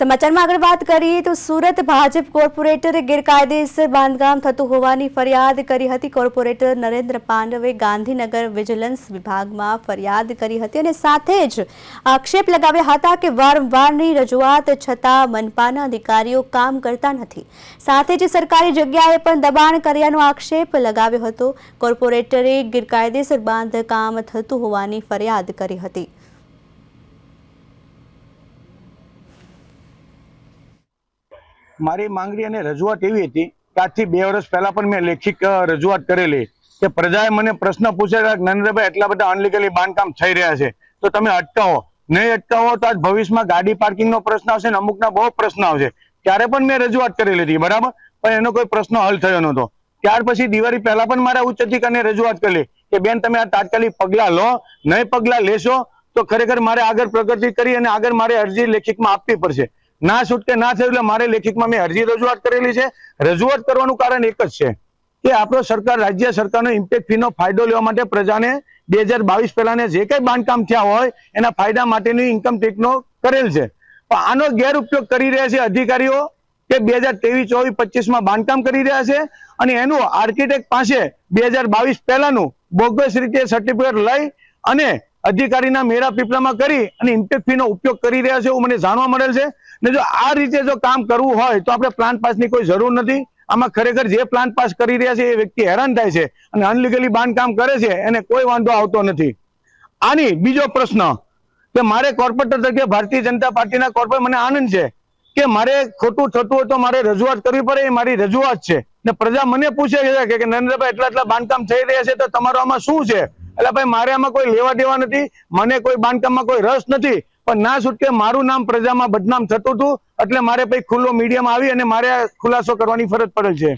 સમાચારમાં આગળ વાત કરીએ તો સુરત ભાજપ કોર્પોરેટરે ગેરકાયદેસર બાંધકામ થતું હોવાની ફરિયાદ કરી હતી. કોર્પોરેટર નરેન્દ્ર પાંડવે ગાંધીનગર વિજિલન્સ વિભાગમાં ફરિયાદ કરી હતી અને સાથે જ આક્ષેપ લગાવ્યા હતા કે વારંવારની રજૂઆત છતાં મનપાના અધિકારીઓ કામ કરતા નથી. સાથે જ સરકારી જગ્યાએ પણ દબાણ કર્યાનો આક્ષેપ લગાવ્યો હતો. કોર્પોરેટરે ગેરકાયદેસર બાંધકામ થતું હોવાની ફરિયાદ કરી હતી. મારી માંગણી અને રજૂઆત એવી હતી કે આજથી બે વર્ષ પહેલા પણ મેં લેખિત રજૂઆત કરેલી કે પ્રજાએ મને પ્રશ્ન પૂછેલા કે નરેન્દ્રભાઈ, એટલા બધા અનલીગલી બાંધકામ થઈ રહ્યા છે. તો તમે અટકાવો. નહીં અટકાવો તો આજ ભવિષ્યમાં ગાડી પાર્કિંગનો પ્રશ્ન આવશે ને અમુકના બહુ પ્રશ્ન આવશે. ત્યારે પણ મેં રજૂઆત કરેલી હતી, બરાબર? પણ એનો કોઈ પ્રશ્ન હલ થયો નહોતો. ત્યાર પછી દિવાળી પહેલા પણ મારા ઉચ્ચ અધિકારીને રજૂઆત કરેલી કે, બેન, તમે આ તાત્કાલિક પગલા લો. નહીં પગલાં લેશો તો ખરેખર મારે આગળ પ્રગતિ કરી અને આગળ મારે અરજી લેખિતમાં આપવી પડશે. ના છૂટકે ના થયું એટલે મારે લેખિતમાં મેં અરજી રજૂઆત કરેલી છે. રજૂઆત કરવાનું કારણ એક જ છે કે આપણો સરકાર રાજ્ય સરકારનો ઇમ્પેક્ટ ફીનો ફાયદો લેવા માટે પ્રજાને બે હજાર બાવીસ પહેલાને જે કઈ બાંધકામ થયા હોય એના ફાયદા માટેની ઇન્કમ ટેક્સનો કરેલ છે. પણ આનો ગેરઉપયોગ કરી રહ્યા છે અધિકારીઓ કે બે હજાર ત્રેવીસ ચોવીસ પચીસમાં બાંધકામ કરી રહ્યા છે અને એનું આર્કિટેક્ટ પાસે બે હજાર બાવીસ પહેલાનું બોગસ રીતે સર્ટિફિકેટ લઈ અને અધિકારીના મેળા પીપળામાં કરી અને ઇમ્પેક્ટ ફીનો ઉપયોગ કરી રહ્યા છે એવું મને જાણવા મળેલ છે. ને જો આ રીતે જો કામ કરવું હોય તો આપણે પ્લાન્ટ પાસની કોઈ જરૂર નથી. આમાં ખરેખર જે પ્લાન્ટ પાસ કરી રહ્યા છે એ વ્યક્તિ હેરાન થાય છે અને અનલીગલી બાંધકામ કરે છે એને કોઈ વાંધો આવતો નથી. આની બીજો પ્રશ્ન કે મારે કોર્પોરેટર તરીકે ભારતીય જનતા પાર્ટીના કોર્પોરેટ મને આનંદ છે કે મારે ખોટું થતું હોય તો મારે રજૂઆત કરવી પડે એ મારી રજૂઆત છે. ને પ્રજા મને પૂછે છે કે નરેન્દ્રભાઈ, એટલા એટલા બાંધકામ થઈ રહ્યા છે તો તમારો આમાં શું છે? એટલે ભાઈ, મારે આમાં કોઈ લેવા દેવા નથી, મને કોઈ બાંધકામમાં કોઈ રસ નથી, પણ ના છૂટકે મારું નામ પ્રજામાં બદનામ થતું હતું, એટલે મારે પછી ખુલ્લો મીડિયામાં આવી અને મારે ખુલાસો કરવાની ફરજ પડે છે.